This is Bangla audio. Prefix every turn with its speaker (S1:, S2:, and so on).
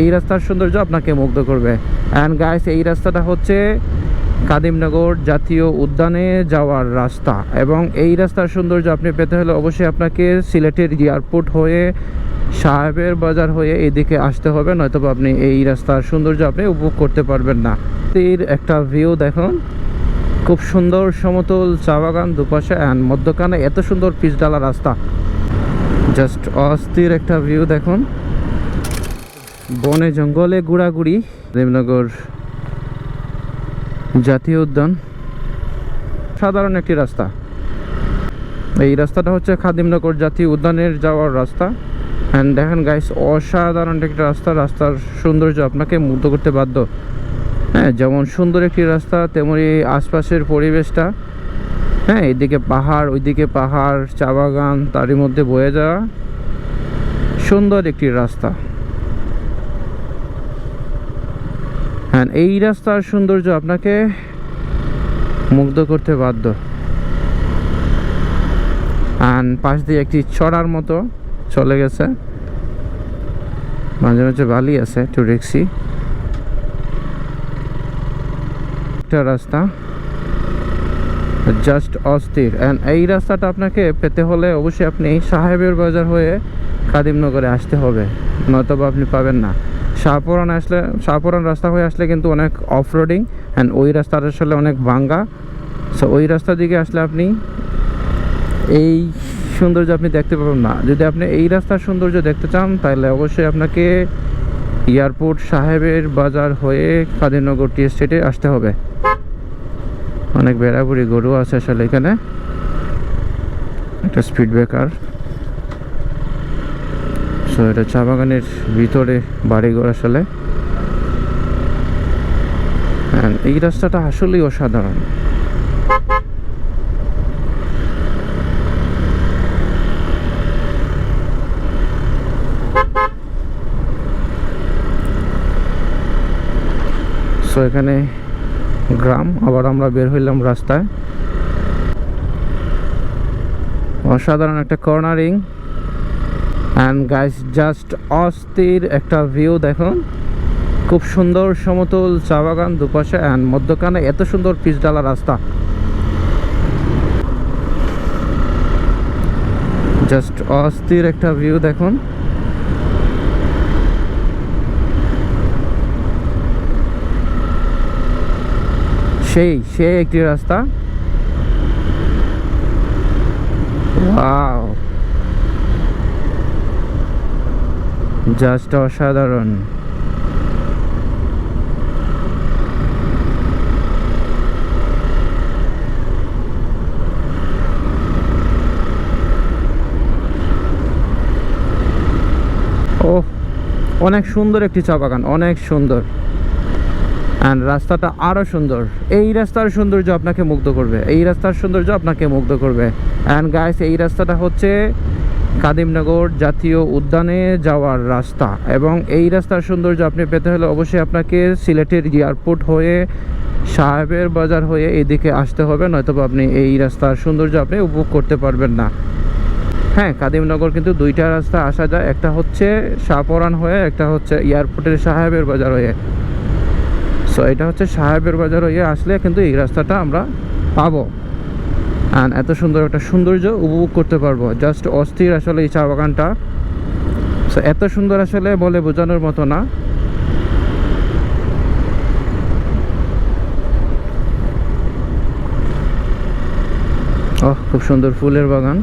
S1: এই রাস্তার সৌন্দর্য আপনাকে মুগ্ধ করবে। অ্যান্ড গাইস এই রাস্তাটা হচ্ছে কাদিমনগর জাতীয় উদ্যানে যাওয়ার রাস্তা। এবং এই রাস্তার সৌন্দর্য আপনি পেতে হলে অবশ্যই আপনাকে সিলেটের এয়ারপোর্ট হয়ে সাহেবের বাজার হয়ে এদিকে আসতে হবে, নয়তোবা আপনি এই রাস্তার সৌন্দর্য আপনি উপভোগ করতে পারবেন না। এর একটা ভিউ দেখুন। খুব সুন্দর সমতল চা বাগান দুপাশে অ্যান্ড মধ্যখানে এত সুন্দর পিচডালা রাস্তা। জাস্ট অস্থির একটা ভিউ দেখুন। বনে জঙ্গলে ঘোরাঘুরি, দেবনগর জাতীয় উদ্যান, সাধারণ একটি রাস্তা। এই রাস্তাটা হচ্ছে খাদিমনগর জাতীয় উদ্যানের যাওয়ার রাস্তা। অ্যান্ড দেখেন গাইস অসাধারণ একটি রাস্তা, রাস্তার সৌন্দর্য আপনাকে মুগ্ধ করতে বাধ্য। হ্যাঁ যেমন সুন্দর একটি রাস্তা, তেমনি আশপাশের পরিবেশটা। হ্যাঁ এদিকে পাহাড়, ওইদিকে পাহাড়, চা বাগান, তারই মধ্যে বয়ে যাওয়া। সুন্দর একটি রাস্তা। হ্যাঁ এই রাস্তার সৌন্দর্য আপনাকে মুগ্ধ করতে বাধ্য। অ্যান্ড পাশ দিয়ে একটি চড়ার মতো চলে গেছে। মাঝে মাঝে বালি আছে, একটু একটা রাস্তা। জাস্ট অস্থির। অ্যান্ড এই রাস্তাটা আপনাকে পেতে হলে অবশ্যই আপনি সাহেবের বাজার হয়ে কাদিমনগরে আসতে হবে। নয়তোবা আপনি পাবেন না। শাহপুরান আসলে, শাহপুরান রাস্তা হয়ে আসলে কিন্তু অনেক অফ রোডিং অ্যান্ড ওই রাস্তাটা আসলে অনেক ভাঙ্গা। সো ওই রাস্তা দিকে আসলে আপনি এই সৌন্দর্য আপনি দেখতে পাবেন না। যদি আপনি এই রাস্তার সৌন্দর্য দেখতে চান, তাহলে অবশ্যই আপনাকে এয়ারপোর্ট সাহেবের বাজার হয়ে কাদিনগর টি স্টেটে আসতে হবে। অনেক বেড়াবুড়ি গরু আছে আসলে এখানে। একটা স্পিড ব্রেকার সো এটা চা বাগানের ভিতরে বাড়িঘর আসলে। এই রাস্তাটা আসলেই অসাধারণ। সো এখানে গ্রাম, আবার আমরা বের হইলাম রাস্তায়। অসাধারণ একটা কর্নারিং। অ্যান্ড গাইস জাস্ট অস্থির একটা ভিউ দেখুন। খুব সুন্দর সমতল চা বাগান দুপাশে অ্যান্ড মধ্যখানে এত সুন্দর পিচ ডালা রাস্তা। জাস্ট অস্থির একটা ভিউ দেখুন। সেই সেই একটি রাস্তা। ওয়াও জাস্ট অসাধারণ। ও অনেক সুন্দর একটি চা বাগান অনেক সুন্দর। অ্যান্ড রাস্তাটা আরও সুন্দর। এই রাস্তার সৌন্দর্য আপনাকে মুগ্ধ করবে। এই রাস্তার সৌন্দর্য আপনাকে মুগ্ধ করবে। অ্যান্ড গাইস এই রাস্তাটা হচ্ছে কাদিমনগর জাতীয় উদ্যানে যাওয়ার রাস্তা এবং এই রাস্তার সৌন্দর্য আপনি পেতে হলে অবশ্যই আপনাকে সিলেটের এয়ারপোর্ট হয়ে সাহেবের বাজার হয়ে এদিকে আসতে হবে, নয়তোবা আপনি এই রাস্তার সৌন্দর্য আপনি উপভোগ করতে পারবেন না। হ্যাঁ কাদিমনগর কিন্তু দুইটা রাস্তা আসা যায়, একটা হচ্ছে শাহপরান হয়ে, একটা হচ্ছে এয়ারপোর্টের সাহেবের বাজার হয়ে। সো এটা হচ্ছে সাহেবের বাজার হয়ে আসলে কিন্তু এই রাস্তাটা আমরা পাবো। অ্যান্ড এত সুন্দর একটা সৌন্দর্য উপভোগ করতে পারব। জাস্ট অস্থির আসলে এই চা বাগানটা সো এত সুন্দর আসলে বলে বোঝানোর মতো না। ও খুব সুন্দর ফুলের বাগান।